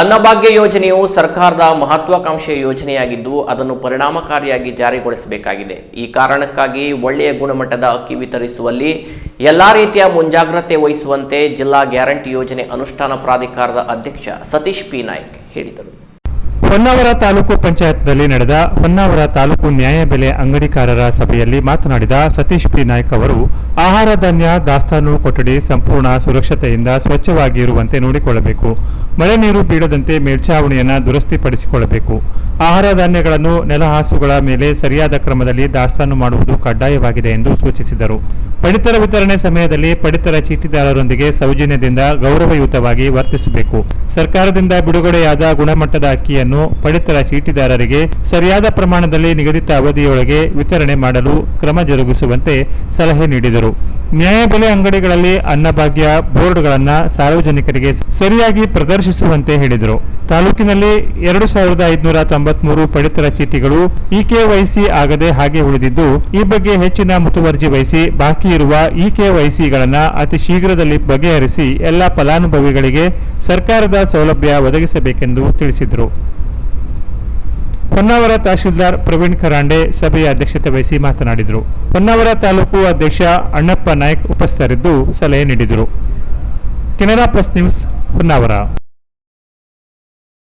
ಅನ್ನಭಾಗ್ಯ ಯೋಜನೆಯು ಸರ್ಕಾರದ ಮಹತ್ವಾಕಾಂಕ್ಷೆಯ ಯೋಜನೆಯಾಗಿದ್ದು, ಅದನ್ನು ಪರಿಣಾಮಕಾರಿಯಾಗಿ ಜಾರಿಗೊಳಿಸಬೇಕಾಗಿದೆ. ಈ ಕಾರಣಕ್ಕಾಗಿ ಒಳ್ಳೆಯ ಗುಣಮಟ್ಟದ ಅಕ್ಕಿ ವಿತರಿಸುವಲ್ಲಿ ಎಲ್ಲಾ ರೀತಿಯ ಮುಂಜಾಗ್ರತೆ ವಹಿಸುವಂತೆ ಜಿಲ್ಲಾ ಗ್ಯಾರಂಟಿ ಯೋಜನೆ ಅನುಷ್ಠಾನ ಪ್ರಾಧಿಕಾರದ ಅಧ್ಯಕ್ಷ ಸತೀಶ್ ಪಿ. ನಾಯ್ಕ್ ಹೇಳಿದರು. ಹೊನ್ನಾವರ ತಾಲೂಕು ಪಂಚಾಯತ್ನಲ್ಲಿ ನಡೆದ ಹೊನ್ನಾವರ ತಾಲೂಕು ನ್ಯಾಯಬೆಲೆ ಅಂಗಡಿಕಾರರ ಸಭೆಯಲ್ಲಿ ಮಾತನಾಡಿದ ಸತೀಶ್ ಪಿ ನಾಯ್ಕ್ ಅವರು, ಆಹಾರ ಧಾನ್ಯ, ದಾಸ್ತಾನು, ಕೊಠಡಿ ಸಂಪೂರ್ಣ ಸುರಕ್ಷತೆಯಿಂದ ಸ್ವಚ್ಛವಾಗಿ ಇರುವಂತೆ ನೋಡಿಕೊಳ್ಳಬೇಕು. ಮಳೆ ನೀರು ಬೀಳದಂತೆ ಮೇಲ್ಛಾವಣಿಯನ್ನು ದುರಸ್ತಿಪಡಿಸಿಕೊಳ್ಳಬೇಕು. ಆಹಾರ ಧಾನ್ಯಗಳನ್ನು ನೆಲಹಾಸುಗಳ ಮೇಲೆ ಸರಿಯಾದ ಕ್ರಮದಲ್ಲಿ ದಾಸ್ತಾನು ಮಾಡುವುದು ಕಡ್ಡಾಯವಾಗಿದೆ ಎಂದು ಸೂಚಿಸಿದರು. ಪಡಿತರ ವಿತರಣೆ ಸಮಯದಲ್ಲಿ ಪಡಿತರ ಚೀಟಿದಾರರೊಂದಿಗೆ ಸೌಜನ್ಯದಿಂದ ಗೌರವಯುತವಾಗಿ ವರ್ತಿಸಬೇಕು. ಸರ್ಕಾರದಿಂದ ಬಿಡುಗಡೆಯಾದ ಗುಣಮಟ್ಟದ ಅಕ್ಕಿಯನ್ನು ಪಡಿತರ ಚೀಟಿದಾರರಿಗೆ ಸರಿಯಾದ ಪ್ರಮಾಣದಲ್ಲಿ ನಿಗದಿತ ಅವಧಿಯೊಳಗೆ ವಿತರಣೆ ಮಾಡಲು ಕ್ರಮ ಜರುಗಿಸುವಂತೆ ಸಲಹೆ ನೀಡಿದರು. ನ್ಯಾಯಬೆಲೆ ಅಂಗಡಿಗಳಲ್ಲಿ ಅನ್ನಭಾಗ್ಯ ಬೋರ್ಡ್ಗಳನ್ನು ಸಾರ್ವಜನಿಕರಿಗೆ ಸರಿಯಾಗಿ ಪ್ರದರ್ಶಿಸುವಂತೆ ಹೇಳಿದರು. ತಾಲೂಕಿನಲ್ಲಿ ಎರಡು ಸಾವಿರದ ಐದುನೂರ ತೊಂಬತ್ಮೂರು ಪಡಿತರ ಚೀಟಿಗಳು ಇಕೆವೈಸಿ ಆಗದೆ ಹಾಗೆ ಉಳಿದಿದ್ದು, ಈ ಬಗ್ಗೆ ಹೆಚ್ಚಿನ ಮುತುವರ್ಜಿ ವಹಿಸಿ ಬಾಕಿ ಇರುವ ಇಕೆವೈಸಿಗಳನ್ನು ಅತಿ ಶೀಘ್ರದಲ್ಲಿ ಬಗೆಹರಿಸಿ ಎಲ್ಲ ಫಲಾನುಭವಿಗಳಿಗೆ ಸರ್ಕಾರದ ಸೌಲಭ್ಯ ಒದಗಿಸಬೇಕೆಂದು ತಿಳಿಸಿದರು. ಹೊನ್ನಾವರ ತಹಶೀಲ್ದಾರ್ ಪ್ರವೀಣ್ ಖರಾಂಡೆ ಸಭೆಯ ಅಧ್ಯಕ್ಷತೆ ವಹಿಸಿ ಮಾತನಾಡಿದರು. ಹೊನ್ನಾವರ ತಾಲೂಕು ಅಧ್ಯಕ್ಷ ಅಣ್ಣಪ್ಪ ನಾಯ್ಕ್ ಉಪಸ್ಥರಿದ್ದು ಸಲಹೆ ನೀಡಿದರು. Canara press news Honnavar